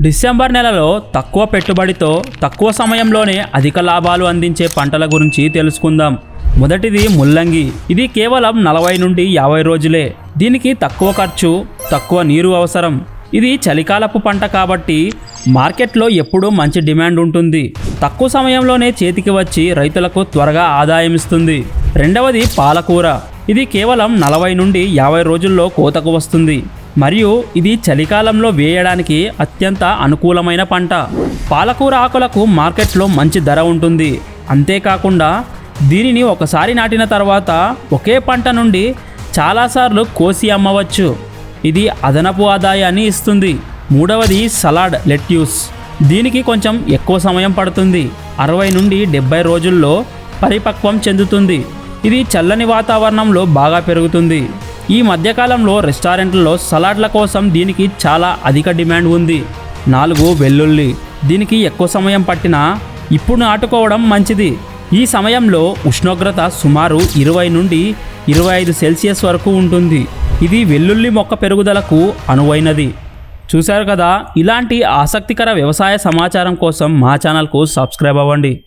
December నెలలో తక్కువ పెట్టుబడితో తక్కువ సమయంలోనే అధిక లాభాలు అందించే పంటల గురించి తెలుసుకుందాం. మొదటిది ముల్లంగి. ఇది కేవలం నలభై నుండి యాభై రోజులే. దీనికి తక్కువ ఖర్చు తక్కువ నీరు అవసరం. ఇది చలికాలపు పంట కాబట్టి మార్కెట్లో ఎప్పుడూ మంచి డిమాండ్ ఉంటుంది. తక్కువ సమయంలోనే చేతికి వచ్చి రైతులకు త్వరగా ఆదాయం ఇస్తుంది. రెండవది పాలకూర. ఇది కేవలం నలభై నుండి యాభై రోజుల్లో కోతకు వస్తుంది. మరియు ఇది చలికాలంలో వేయడానికి అత్యంత అనుకూలమైన పంట. పాలకూర ఆకులకు మార్కెట్లో మంచి ధర ఉంటుంది. అంతేకాకుండా దీనిని ఒకసారి నాటిన తర్వాత ఒకే పంట నుండి చాలాసార్లు కోసి అమ్మవచ్చు. ఇది అదనపు ఆదాయాన్ని ఇస్తుంది. మూడవది సలాడ్ లెట్యూస్. దీనికి కొంచెం ఎక్కువ సమయం పడుతుంది. అరవై నుండి డెబ్బై రోజుల్లో పరిపక్వం చెందుతుంది. ఇది చల్లని వాతావరణంలో బాగా పెరుగుతుంది. ఈ మధ్యకాలంలో రెస్టారెంట్లలో సలాడ్ల కోసం దీనికి చాలా అధిక డిమాండ్ ఉంది. నాలుగు వెల్లుల్లి. దీనికి ఎక్కువ సమయం పట్టినా ఇప్పుడు నాటుకోవడం మంచిది. ఈ సమయంలో ఉష్ణోగ్రత సుమారు ఇరవై నుండి ఇరవై ఐదు సెల్సియస్ వరకు ఉంటుంది. ఇది వెల్లుల్లి మొక్క పెరుగుదలకు అనువైనది. చూశారు కదా? ఇలాంటి ఆసక్తికర వ్యవసాయ సమాచారం కోసం మా ఛానల్కు సబ్స్క్రైబ్ అవ్వండి.